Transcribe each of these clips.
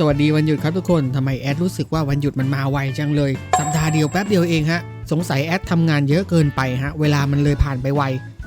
สวัสดีวันหยุดครับทุกคนทำไมแอดรู้สึกว่าวันหยุดมันมาไวจังเลย สัปดาห์เดียวแป๊บเดียวเองฮะ สงสัยแอดทำงานเยอะเกินไปฮะ เวลามันเลยผ่านไปไว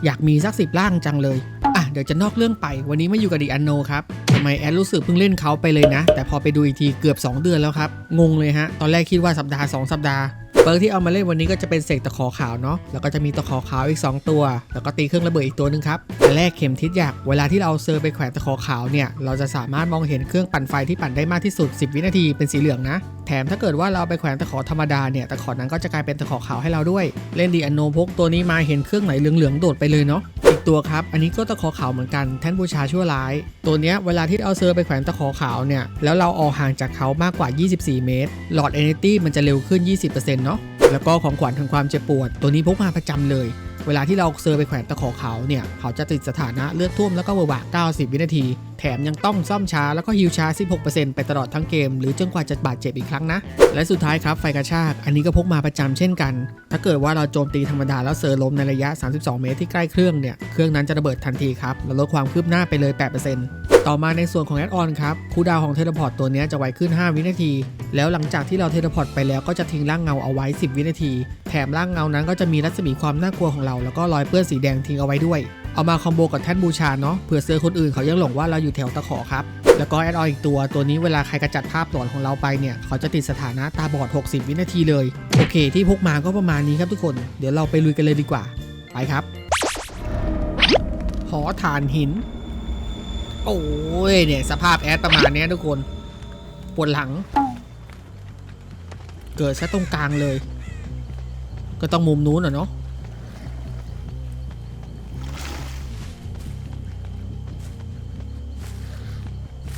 อยากมีสักสิบร่างจังเลย อะ เดี๋ยวจะนอกเรื่องไป วันนี้ไม่อยู่กับดิอันโนครับทำไมแอดรู้สึกเพิ่งเล่นเขาไปเลยนะ แต่พอไปดูอีกทีเกือบ 2 เดือนแล้วครับ งงเลยฮะ ตอนแรกคิดว่าสัปดาห์ 2 สัปดาห์ เปิร์กที่เอามาเล่นวันนี้ก็จะเป็นเสกตะขอขาวเนาะ แล้วก็จะมีตะขอขาวอีก 2 ตัว แล้วก็ตีเครื่องระเบิดอีกตัวหนึงครับแต่แรกเข็มทิศอยากเวลาที่เราเอาเซอร์ไปแขวนตะขอขาวเนี่ย เราจะสามารถมองเห็นเครื่องปั่นไฟที่ปั่นได้มากที่สุด 10 วินาทีเป็นสีเหลืองนะ แถมถ้าเกิดว่าเราไปแขวนตะขอธรรมดาเนี่ย ตะขอนั้นก็จะกลายเป็นตะขอขาวให้เราด้วย เล่นดีอันโนพกตัวนี้มาเห็นเครื่องไหนเหลืองๆโดดไปเลยเนาะ ตัวครับ อันนี้ก็ตะขอขาวเหมือนกันแท่นบูชาชั่วร้าย ตัวเนี้ยเวลาที่เอาเซอร์ไปแขวนตะขอขาวเนี่ย แล้วเราออกห่างจากเขามากกว่า 24 เมตร หลอดเอเนตี้มันจะเร็วขึ้น 20%เนาะ แล้วก็ของขวัญทางความเจ็บปวด ตัวนี้พกมาประจำเลย เวลาที่เราเซอร์ไปแขวนตะขอเขาเนี่ยเขาจะติดสถานะเลือดท่วมแล้วก็เวอร์วะ90 วินาที แถมยังต้องซ่อมช้าแล้วก็ฮิวช้า 16%ไปตลอดทั้งเกม หรือจนกว่าจะบาดเจ็บอีกครั้งนะ และสุดท้ายครับไฟกระชาก อันนี้ก็พกมาประจำเช่นกัน ถ้าเกิดว่าเราโจมตีธรรมดาแล้วเซอร์ล้มในระยะ 32 เมตรที่ใกล้เครื่องเนี่ยเครื่องนั้นจะระเบิดทันทีครับและลดความคืบหน้าไปเลย 8% ต่อมาในส่วนของแอดออนครับคูดาวของเทเลพอร์ตตัวนี้จะไวขึ้น 5 วินาที แล้วหลังจากที่เราเทเลพอร์ตไปแล้วก็จะทิ้งร่างเงาเอาไว้ 10 วินาที แถมร่างเงานั้นก็จะมีรัศมีความน่ากลัวของเรา แล้วก็รอยเปื้อนสีแดงทิ้งเอาไว้ด้วย เอามาคอมโบกับแท่นบูชาเนาะเผื่อเซอร์คนอื่นเขายังหลงว่าเราอยู่แถวตะขอครับแล้วก็แอดออนอีกตัวตัวนี้เวลาใครกระจัดภาพหลอนของเราไปเนี่ยเขาจะติดสถานะตาบอด 60 วินาทีเลยโอเค ที่พกมาก็ประมาณนี้ครับทุกคนเดี๋ยวเราไปลุยกันเลยดีกว่าไปครับหอฐานหิน โอ้ยเนี่ยสภาพแอดประมาณนี้ทุกคนปวดหลัง เกิดซะตรงกลางเลย ก็ต้องมุมนู้นอะเนาะ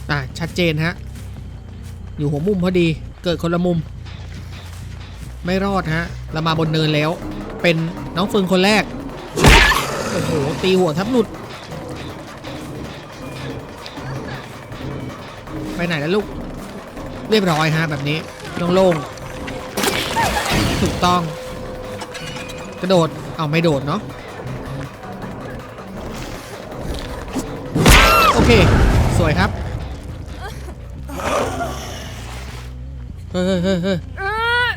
อะชัดเจนฮะ อยู่หัวมุมพอดีเกิดคนละมุม ไม่รอดฮะ เรามาบนเนินแล้ว เป็นน้องเฟิงคนแรก โอ้โห ตีหัวทับหลุด ไปไหนแล้วลูก เรียบร้อยฮะแบบนี้โล่งๆถูกต้อง กระโดดเอาไม่โดดเนาะโอเค สวยครับเฮ้ยเฮ้ยเฮ้ย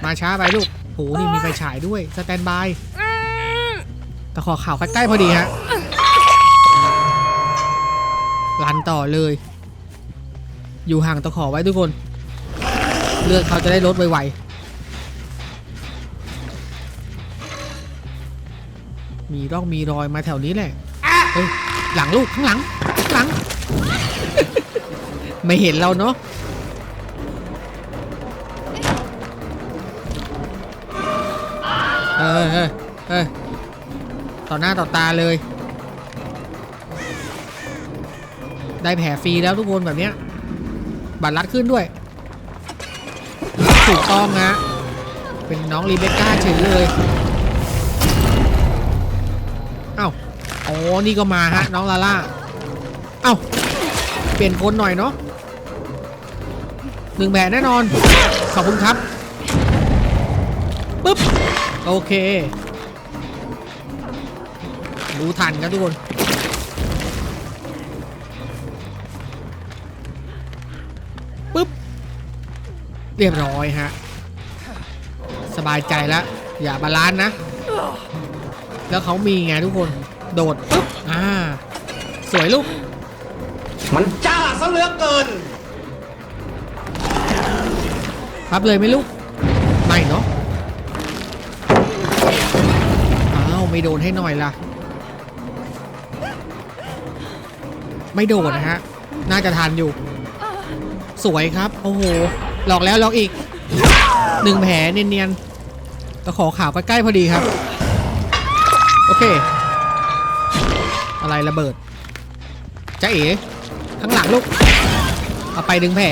มาช้าไปลูกโหนี่มีไฟฉายด้วย สแตนบายตะขอข่าวใกล้ๆพอดีฮะลันต่อเลย อยู่ห่างตะขอไว้ทุกคน เลือดเขาจะได้ลดไวๆ มีร่องมีรอยมาแถวนี้แหละเฮ้ยหลังลูกข้างหลังข้างหลัง ไม่เห็นเราเนาะเออเออเออต่อหน้าต่อตาเลย ได้แผลฟรีแล้วทุกคนแบบเนี้ย บัตรลัดขึ้นด้วย ถูกต้องนะเป็นน้องรีเบคก้าเฉยเลยเอ้าอ๋อนี่ก็มาฮะน้องลาล่าเอ้าเปลี่ยนคนหน่อยเนาะหนึ่งแผลแน่นอน ขอบคุณครับปึ๊บโอเค รู้ทันครับทุกคน เรียบร้อยฮะ สบายใจแล้ว อย่าบาลานซ์นะ แล้วเขามีไงทุกคน โดดปึ๊บ อ่า สวยลูก มันจ้าซะเหลือเกิน พับเลยไหมลูก ไม่เนาะ อ้าว ไม่โดนให้หน่อยล่ะ ไม่โดนนะฮะ น่าจะทันอยู่ สวยครับ โอ้โห หลอกแล้วหลอกอีกหนึ่งแผลเนียนๆตะขอข่าวใกล้ๆพอดีครับ โอเค อะไรระเบิดจ้าเอ๋ข้างหลังลูก เอาไปดึงแผล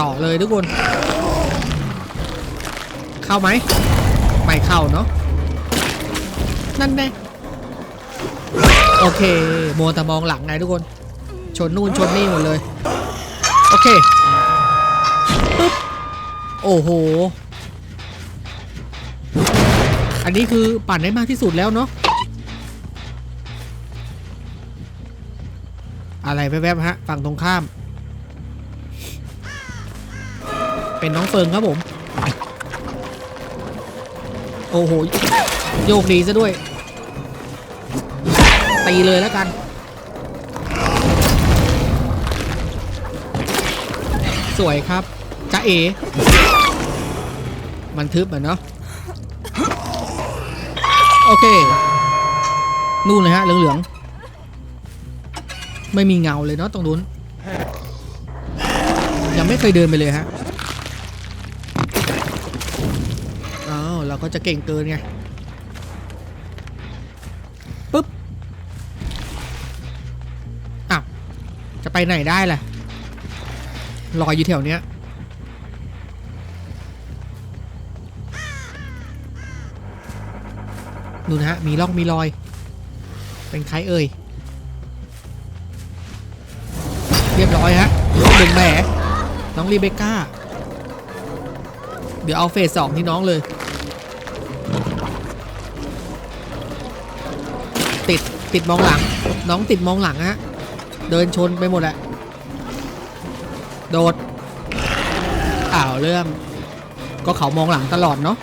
ต่อเลยทุกคน เข้าไหม ไม่เข้าเนาะ นั่นแน่โอเคมัวแต่มองหลังไงทุกคน ชนนู่นชนนี่หมดเลย โอเคปึ๊บโอ้โห อันนี้คือปั่นได้มากที่สุดแล้วเนาะอะไรแวบๆฮะฝั่งตรงข้าม เป็นน้องเฟิงครับผม โอ้โห โยกดีซะด้วย ตีเลยแล้วกัน วยครับจ้าเอ มันทึบอะเนาะ โอเค นู่นเลยฮะเหลืองๆ ไม่มีเงาเลยเนาะตรงนู้น ยังไม่เคยเดินไปเลยฮะ อ้าว เราก็จะเก่งเกินไงปุ๊บ อ้าว จะไปไหนได้ล่ะ ลอยอยู่แถวเนี้ยดูนะฮะ มีร่องมีรอย เป็นใครเอ่ย เรียบร้อยฮะดึงแหมน้องรีเบคก้า เดี๋ยวเอาเฟสสองที่น้องเลย ติดติดมองหลัง น้องติดมองหลังฮะ เดินชนไปหมดแหละ โดดอ้าวเรื่อง ก็เขามองหลังตลอดเนาะ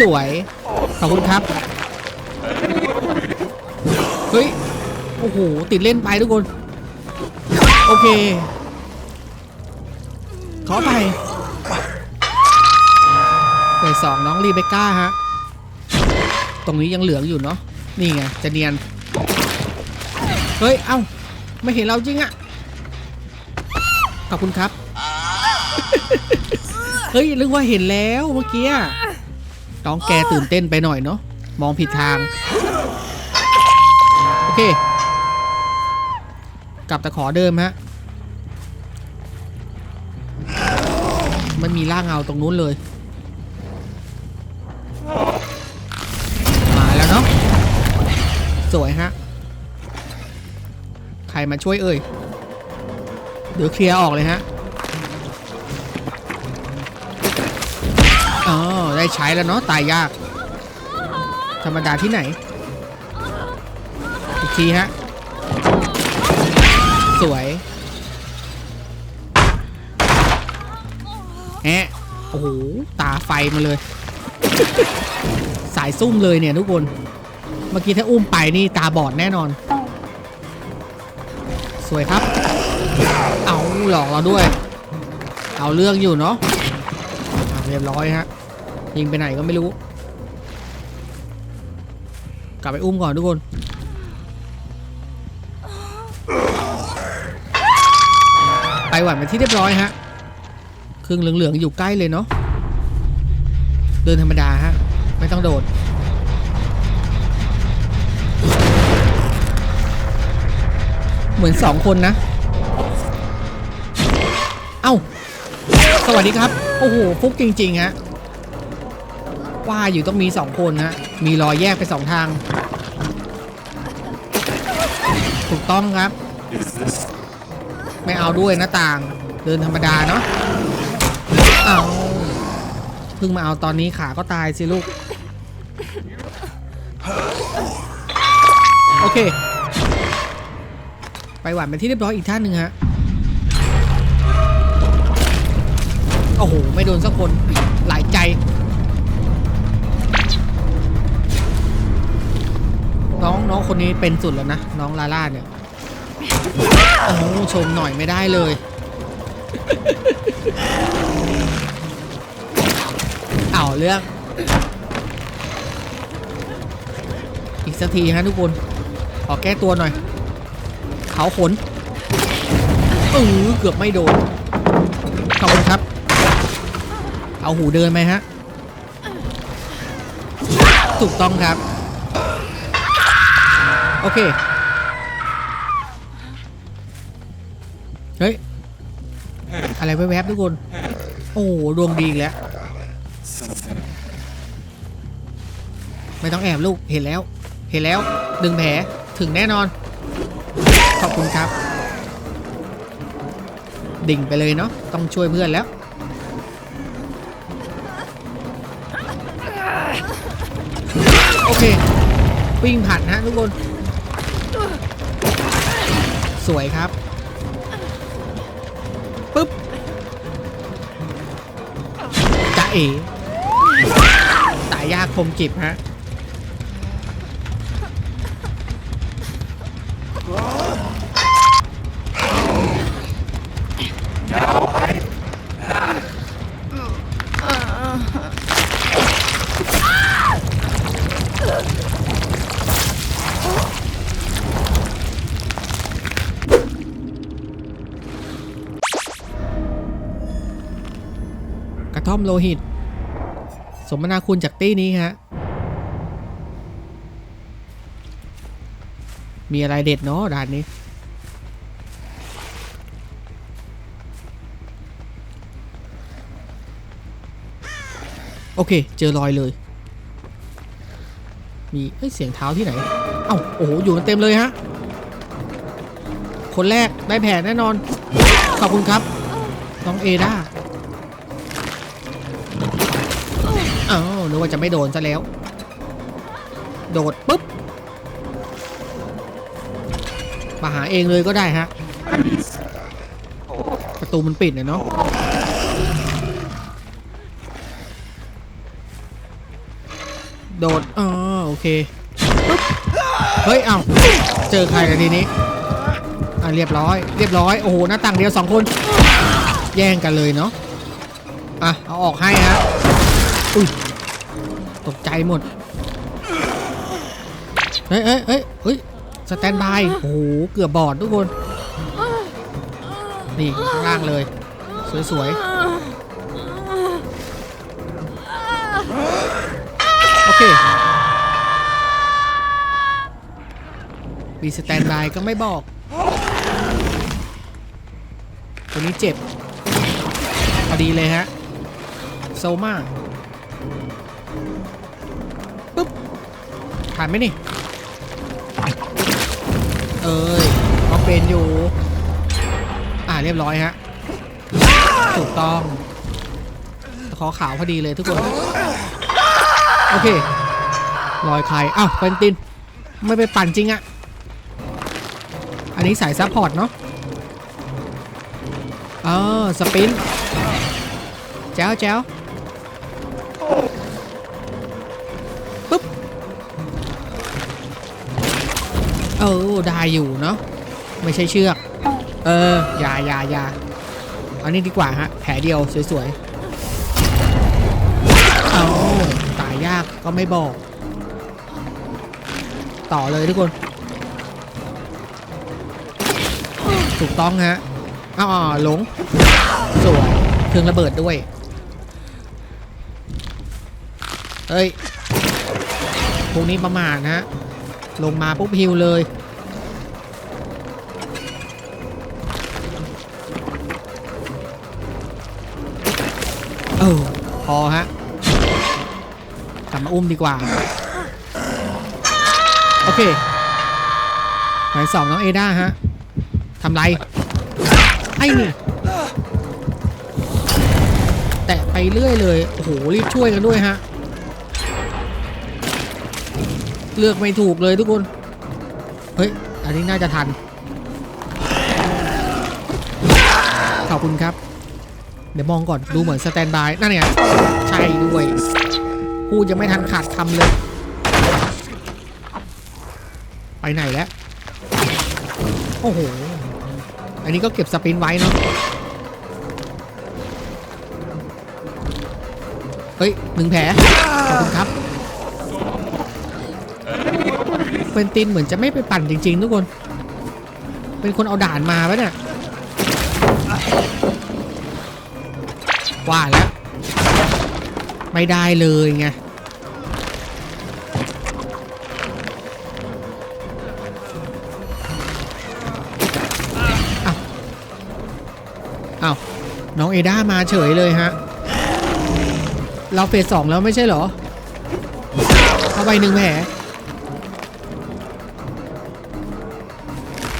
สวย ขอบคุณครับ เฮ้ย โอ้โห ติดเล่นไปทุกคน โอเค ขอไปเฟสสองน้องรีเบก้าฮะ ตรงนี้ยังเหลืองอยู่เนาะ นี่ไง จะเนียน เฮ้ย เอ้า ไม่เห็นเราจริงอะ ขอบคุณครับ เฮ้ยนึกว่าเห็นแล้วเมื่อกี้อะน้องแกตื่นเต้นไปหน่อยเนาะมองผิดทาง โอเค กลับตะขอเดิมฮะ มันมีร่างเงาตรงนู้นเลย มาแล้วเนาะสวยฮะ ใครมาช่วยเอ่ย เดี๋ยวเคลียร์ออกเลยฮะอ๋อได้ใช้แล้วเนาะตายยาก ธรรมดาที่ไหน อีกทีฮะ สวยแอะโอ้โห ตาไฟมาเลย สายซุ่มเลยเนี่ยทุกคน เมื่อกี้ถ้าอุ้มไปนี่ตาบอดแน่นอน สวยครับ เอาหลอกเราด้วย เอาเรื่องอยู่เนาะเรียบร้อยฮะยิงไปไหนก็ไม่รู้ กลับไปอุ้มก่อนทุกคนไปหวันเป็นที่เรียบร้อยฮะเครื่องเหลืองๆอยู่ใกล้เลยเนาะเดินธรรมดาฮะไม่ต้องโดดเหมือนสองคนนะ วัสดีครับ โอ้โหฟุกจริงๆฮะว่าอยู่ต้องมีสองคนฮะมีรอยแยกไปสองทาง ถูกต้องครับ ไม่เอาด้วยหน้าต่าง เดินธรรมดาเนาะเอาเพิ่งมาเอาตอนนี้ขาก็ตายสิลูก โอเค ไปหวานเป็นที่เรียบร้อยอีกท่านหนึ่งฮะ โอ้โห ไม่โดนสักคนหลายใจ น้องน้องคนนี้เป็นสุดแล้วนะ น้องลาล่าเนี่ย โอ้โหชมหน่อยไม่ได้เลย เอาเรื่อง อีกสักทีฮะทุกคน ขอแก้ตัวหน่อย เขาขนเออเกือบไม่โดนขอบคุณครับ เอาหูเดินไหมฮะ ถูกต้องครับ โอเค เฮ้ย อะไรแวบๆทุกคน โอ้โดวงดีอีกแล้ว ไม่ต้องแอบลูก เห็นแล้ว เห็นแล้ว ดึงแผล ถึงแน่นอน ขอบคุณครับ ดิ่งไปเลยเนาะ ต้องช่วยเพื่อนแล้ว วิ่งผ่านฮะทุกคน สวยครับปึ๊บจ่าเอ๋ตายยากคมจิบฮะ โลหิต สมนาคุณจากตี้นี้ฮะ มีอะไรเด็ดเนาะด่านนี้โอเค เจอรอยเลย มีเอ้ย เสียงเท้าที่ไหน เอ้า โอ้โห อยู่กันเต็มเลยฮะ คนแรกได้แผลแน่นอน ขอบคุณครับ น้องเอด้า นึกว่าจะไม่โดนซะแล้ว โดดปุ๊บ มาหาเองเลยก็ได้ฮะ ประตูมันปิดเนี่ยเนาะโดดอ๋อโอเคปุ๊บเฮ้ย เอ้าเจอใครกันทีนี้ อะ เรียบร้อย เรียบร้อย โอ้โห หน้าต่างเดียวสองคน แย่งกันเลยเนาะ อะ เอาออกให้ฮะอุ้ย ตกใจหมด เฮ้ยเฮ้ยเฮ้ยเฮ้ยสแตนบายโอ้โห เกือบบอดทุกคน นี่ข้างล่างเลย สวยๆ โอเค มีสแตนบายก็ไม่บอก ตัวนี้เจ็บ พอดีเลยฮะ โซมา ปุ๊บผ่านไหมนี่ เอ้ยเขาเป็นอยู่ อ่าเรียบร้อยฮะ ถูกต้องขอขาวพอดีเลยทุกคน โอเครอยใครอ้าวเป็นติน ไม่ไปปั่นจริงอะอันนี้สายซัพพอร์ตเนาะอ๋อสปินแจ้วแจ้ว เออได้อยู่เนาะไม่ใช่เชือก เอออย่าอย่าอย่าอันนี้ดีกว่าฮะแผลเดียวสวยๆเอาตายยากก็ไม่บอก ต่อเลยทุกคน ถูกต้องฮะอ๋อหลง สวยเครื่องระเบิดด้วยเฮ้ยพวกนี้ประมาทนะฮะ ลงมาปุ๊บฮิวเลยเออพอฮะกลับมาอุ้มดีกว่า โอเคหมายสองน้องเอด้าฮะทำไรไอ้นี่แตะไปเรื่อยเลย โอ้โห รีบช่วยกันด้วยฮะ เลือกไม่ถูกเลยทุกคน เฮ้ย อันนี้น่าจะทัน ขอบคุณครับ เดี๋ยวมองก่อน ดูเหมือนสแตนบาย นั่นไง ใช่ด้วย พูดยังไม่ทันขาดคำเลย ไปไหนแล้ว โอ้โห อันนี้ก็เก็บสปินไว้เนาะ เฮ้ยหนึ่งแผล ขอบคุณครับ เป็นตินเหมือนจะไม่ไปปั่นจริง ๆ ทุกคน เป็นคนเอาด่านมาปะเนี่ยว่าแล้ว ไม่ได้เลยไงอ้าวน้องเอด้ามาเฉยเลยฮะ เราเฟสสองแล้วไม่ใช่เหรอเข้าไปหนึ่งแผล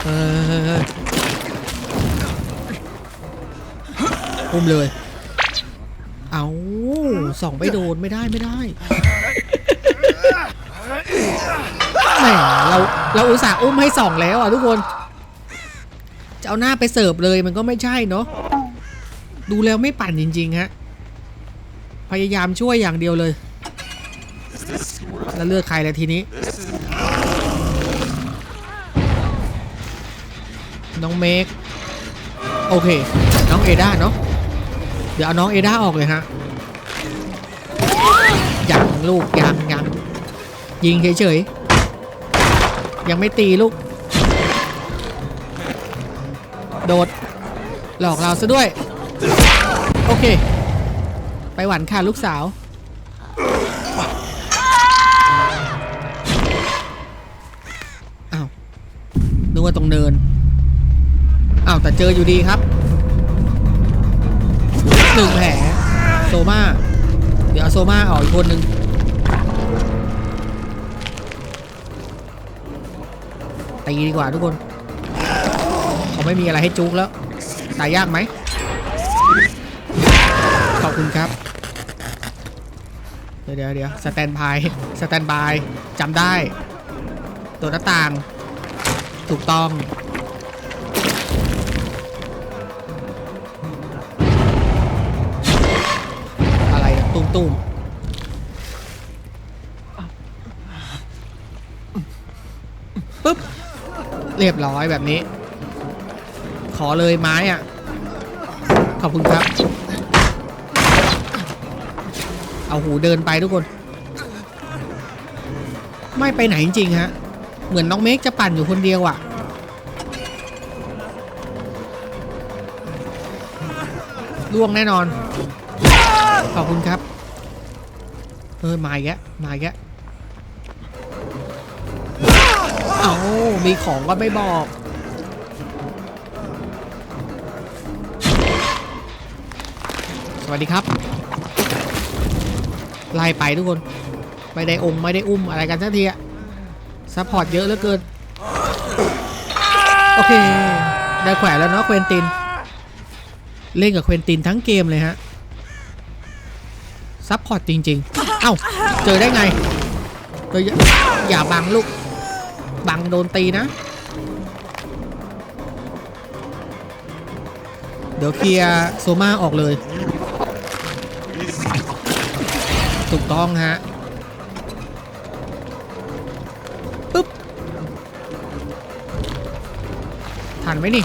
เอออุ้มเลย เอาส่องไปโดนไม่ได้ไม่ได้แหมเราเราอุตส่าห์อุ้มให้ส่องแล้วอะทุกคน จะเอาหน้าไปเสิร์ฟเลยมันก็ไม่ใช่เนาะ ดูแล้วไม่ปั่นจริง ๆ ฮะ พยายามช่วยอย่างเดียวเลย แล้วเลือกใครแล้วทีนี้ น้องเมกโอเค น้องเอด้าเนาะเดี๋ยวเอาน้องเอด้าออกเลยฮะยังลูกยังยังยิงเฉยๆยังไม่ตีลูก โดด หลอกเราซะด้วย โอเค ไปหวันค่ะลูกสาว อ้าวนึกว่าตรงเนิน อ้าวแต่เจออยู่ดีครับหนึ่งแผลโซมาเดี๋ยวโซมาออกอีกคนหนึ่งตีดีกว่าทุกคนเขาไม่มีอะไรให้จุกแล้วตายยากไหมขอบคุณครับ เดี๋ยวเดี๋ยวเดี๋ยวสแตนบายสแตนบายจำได้ ตัวหน้าต่าง ถูกต้อง ตู้มปึ๊บ เรียบร้อยแบบนี้ ขอเลยไม้อะ ขอบคุณครับ เอาหูเดินไปทุกคน ไม่ไปไหนจริงๆฮะ เหมือนน้องเมกจะปั่นอยู่คนเดียวอะ่ะล่วงแน่นอน ขอบคุณครับ เออมาแล้วมาแล้วเอามีของก็ไม่บอก สวัสดีครับ ไล่ไปทุกคน ไม่ได้องค์ไม่ได้อุ้มอะไรกันสักทีอะซัพพอร์ตเยอะเหลือเกิน โอเค ได้แขวนแล้วเนาะเควินติน เล่นกับเควินตินทั้งเกมเลยฮะซัพพอร์ตจริง ๆ เอ้าเจอได้ไงเจออย่าอย่าบังลูก บังโดนตีนะ เดี๋ยวเคลียร์โซมาออกเลย ถูกต้องฮะปึ๊บทันไหมนี่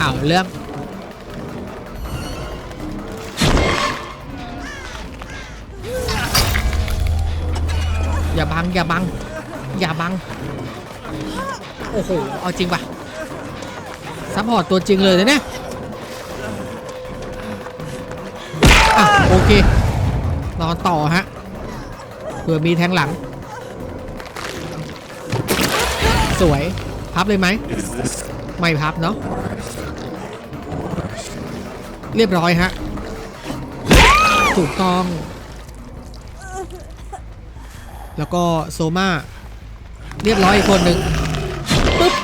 อ้าวเรื่อง อย่าบัง อย่าบัง อย่าบัง โอ้โห เอาจริงป่ะซัพพอร์ตตัวจริงเลยนะเนี่ยอะโอเคนอนต่อฮะ เผื่อมีแทงหลัง สวย พับเลยไหม ไม่พับเนาะ เรียบร้อยฮะ ถูกต้อง แล้วก็โซมาเรียบร้อยอีกคนหนึ่งปึ๊บ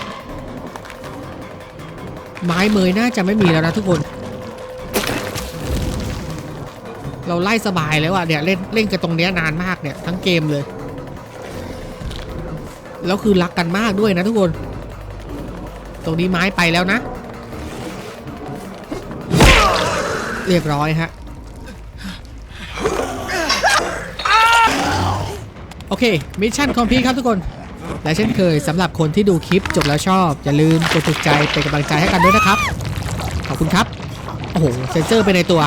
ไม้เมยน่าจะไม่มีแล้วนะทุกคน เราไล่สบายแล้วอะเนี่ยเล่นเล่นกันตรงเนี้ยนานมากเนี่ยทั้งเกมเลย แล้วคือรักกันมากด้วยนะทุกคน ตรงนี้ไม้ไปแล้วนะ เรียบร้อยฮะ โอเค มิชชั่นคอมพีครับทุกคน และเช่นเคยสำหรับคนที่ดูคลิปจบแล้วชอบ อย่าลืมกดถูกใจเป็นกำลังใจให้กันด้วยนะครับ ขอบคุณครับ โอ้โห เซนเซอร์ไปในตัว